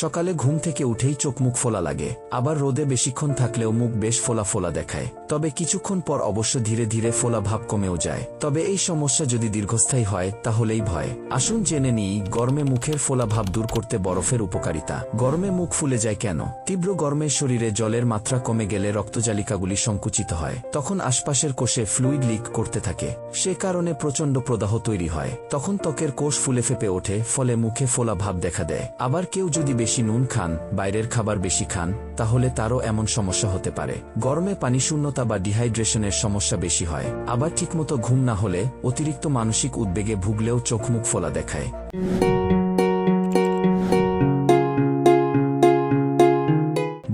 সকালে ঘুম থেকে উঠেই চোখ মুখ ফোলা লাগে। আবার রোদে বেশিক্ষণ থাকলেও মুখ বেশ ফোলা ফোলা দেখায়। তবে কিছুক্ষণ পর অবশ্য ধীরে ধীরে ফোলা ভাব কমেও যায়। তবে এই সমস্যা যদি দীর্ঘস্থায়ী হয়, তাহলেই ভয়। আসুন জেনে নিই, গরমে মুখের ফোলা ভাব দূর করতে বরফের উপকারিতা। গরমে মুখ ফুলে যায় কেন? তীব্র গরমে শরীরে জলের মাত্রা কমে গেলে রক্তজালিকাগুলি সংকুচিত হয়। তখন আশপাশের কোষে ফ্লুইড লিক করতে থাকে। সে কারণে প্রচণ্ড প্রদাহ তৈরি হয়। তখন ত্বকের কোষ ফুলে ফেপে ওঠে, ফলে মুখে ফোলা ভাব দেখা দেয়। আবার কেউ যদি বেশি নুন খান, বাইরের খাবার বেশি খান, তাহলে তারও এমন সমস্যা হতে পারে। গরমে পানি শূন্যতা বা ডিহাইড্রেশনের সমস্যা বেশি হয়। আবার ঠিকমতো ঘুম না হলে অতিরিক্ত মানসিক উদ্বেগে ভুগলেও চোখমুখ ফোলা দেখায়।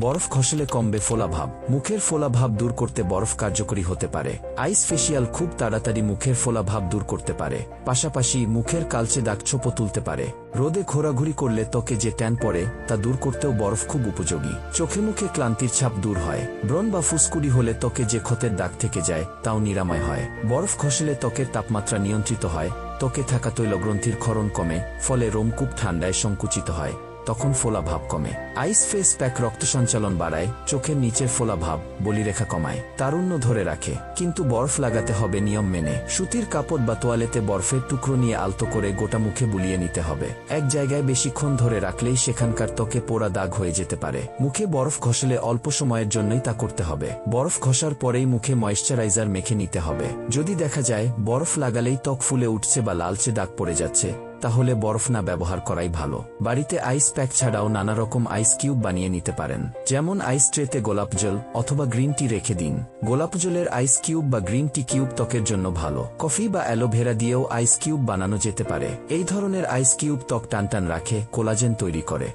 বরফ খসলে কমবে ফোলাভাব মুখের ফোলাভাব দূর করতে বরফ কার্যকরী হতে পারে। আইস ফেসিয়াল খুব তাড়াতাড়ি মুখের ফোলাভাব দূর করতে পারে। পাশাপাশি মুখের কালচে দাগ ছোপ তুলতে পারে। রোদে ঘোরাঘুরি করলে ত্বকে যে ট্যান পড়ে, তা দূর করতেও বরফ খুব উপযোগী। চোখে মুখে ক্লান্তির ছাপ দূর হয়। ব্রণ বা ফুসকুড়ি হলে ত্বকে যে ক্ষতের দাগ থেকে যায়, তাও নিরাময় হয়। বরফ খসলে ত্বকের তাপমাত্রা নিয়ন্ত্রিত হয়। ত্বকে থাকা তৈলগ্রন্থির ক্ষরণ কমে, ফলে রোমকূপ ঠান্ডায় সংকুচিত হয়। তখন ফোলা ভাব কমে। আইস ফেস প্যাক রক্ত সঞ্চালন বাড়ায়, চোখের নিচের ফোলা ভাব বলিরেখা কমায়, তারুণ্য ধরে রাখে। কিন্তু বরফ লাগাতে হবে নিয়ম মেনে। সুতির কাপড় বা তোয়ালেতে বরফের টুকরো নিয়ে আলতো করে গোটা মুখে বুলিয়ে নিতে হবে। এক জায়গায় বেশিক্ষণ ধরে রাখলেই সেখানকার ত্বকে পোড়া দাগ হয়ে যেতে পারে। মুখে বরফ ঘষলে অল্প সময়ের জন্যই তা করতে হবে। বরফ ঘষার পরেই মুখে ময়েশ্চারাইজার মেখে নিতে হবে। যদি দেখা যায়, বরফ লাগালেই ত্বক ফুলে উঠছে বা লালচে দাগ পড়ে যাচ্ছে তাহলে বরফ না ব্যবহার করাই ভালো। বাড়িতে আইস প্যাক ছাড়াও নানা রকম আইস কিউব বানিয়ে নিতে পারেন। যেমন আইস ট্রেতে গোলাপ জল অথবা গ্রিন টি রেখে দিন। গোলাপ জলের আইস কিউব বা গ্রিন টি কিউব ত্বকের জন্য ভালো। কফি বা অ্যালোভেরা দিয়েও আইস কিউব বানানো যেতে পারে। এই ধরনের আইস কিউব ত্বক টানটান রাখে, কোলাজেন তৈরি করে।